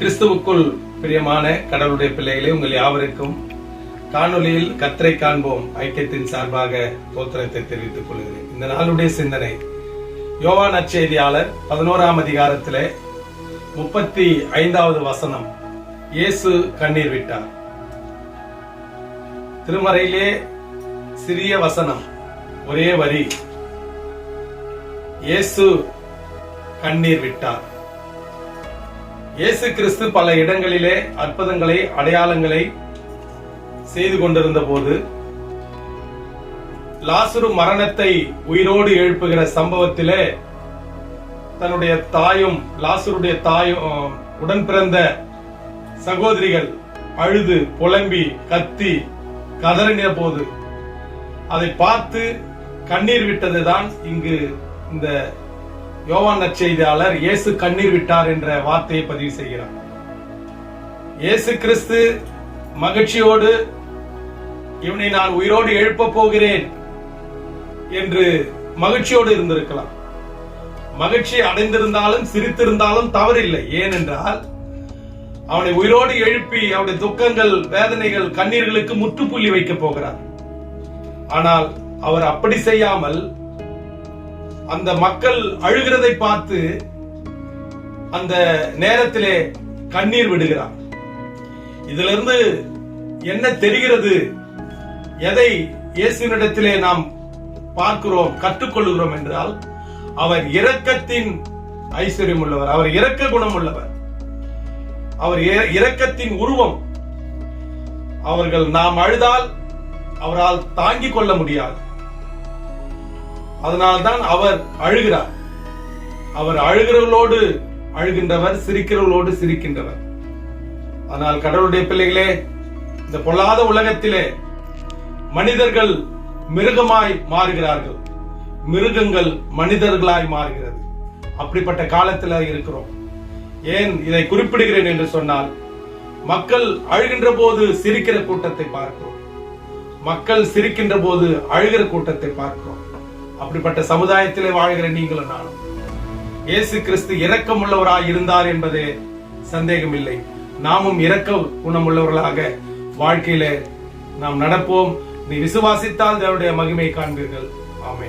கிறிஸ்துவுக்குள் பிரியமான கடவுளுடைய பிள்ளைகளே உங்கள் யாவருக்கும் காணொளியில் கத்தரை காண்போம் ஐக்கியத்தின் சார்பாக தோத்திரத்தை தெரிவித்துக் கொள்கிறேன். இந்த நாளுடைய சிந்தனை யோவான் நற்செய்தியாளர் பதினோராம் அதிகாரத்திலே முப்பத்தி ஐந்தாவது வசனம் இயேசு கண்ணீர் விட்டார். திருமறையிலே சிறிய வசனம் ஒரே வரி இயேசு கண்ணீர் விட்டார். இயேசு கிறிஸ்து பல இடங்களிலே அற்புதங்களை அடையாளங்களை செய்து கொண்டிருந்த போது லாசுரு மரணத்தை உயிரோடு எழுப்புகிற சம்பவத்திலே தன்னுடைய தாயும் லாசுருடைய தாயும் உடன் பிறந்த சகோதரிகள் அழுது புலம்பி கத்தி கதறின போது அதை பார்த்து கண்ணீர் விட்டதுதான் இங்கு இந்த யோவான் நற்செய்தியாளர் இயேசு கண்ணீர் விட்டார் என்ற வார்த்தையை பதிவு செய்கிறார். இயேசு கிறிஸ்து மகிழ்ச்சியோடு இவனை நான் உயிரோடு எழுப்பப் போகிறேன் என்று மகிழ்ச்சியோடு இருந்திருக்கலாம். மகிழ்ச்சி அடைந்திருந்தாலும் சிரித்திருந்தாலும் தவறில்லை. ஏனென்றால் அவனை உயிரோடு எழுப்பி அவனுடைய துக்கங்கள் வேதனைகள் கண்ணீர்களுக்கு முற்றுப்புள்ளி வைக்கப் போகிறார். ஆனால் அவர் அப்படி செய்யாமல் அந்த மக்கள் அழுகிறதை பார்த்து அந்த நேரத்திலே கண்ணீர் விடுகிறார். இதிலிருந்து என்ன தெரிகிறது? எதை இயேசுவினிடத்திலே நாம் பார்க்கிறோம் கற்றுக்கொள்கிறோம் என்றால் அவர் இரக்கத்தின் ஐஸ்வர்யம் உள்ளவர் அவர் இரக்க குணம் உள்ளவர். அவர் இரக்கத்தின் உருவம். அவர்கள் நாம் அழுதால் அவரால் தாங்கிக் கொள்ள முடியாது. அதனால்தான் அவர் அழுகிறார். அவர் அழுகிறவர்களோடு அழுகின்றவர் சிரிக்கிறவர்களோடு சிரிக்கின்றவர். ஆனால் கடவுளுடைய பிள்ளைகளே இந்த பொல்லாத உலகத்திலே மனிதர்கள் மிருகமாய் மாறுகிறார்கள். மிருகங்கள் மனிதர்களாய் மாறுகிறது. அப்படிப்பட்ட காலத்தில் இருக்கிறோம். ஏன் இதை குறிப்பிடுகிறேன் என்று சொன்னால் மக்கள் அழுகின்ற போது சிரிக்கிற கூட்டத்தை பார்க்கிறோம். மக்கள் சிரிக்கின்ற போது அழுகிற கூட்டத்தை பார்க்கிறோம். அப்படிப்பட்ட சமுதாயத்திலே வாழ்கிற நீங்களும் நானும் இயேசு கிறிஸ்து இரக்கமுள்ளவராய் இருந்தார் என்பதே சந்தேகமில்லை. நாமும் இரக்க குணமுள்ளவர்களாக வாழ்க்கையில நாம் நடப்போம். நீ விசுவாசித்தால் தேவனுடைய மகிமை காண்பீர்கள். ஆமே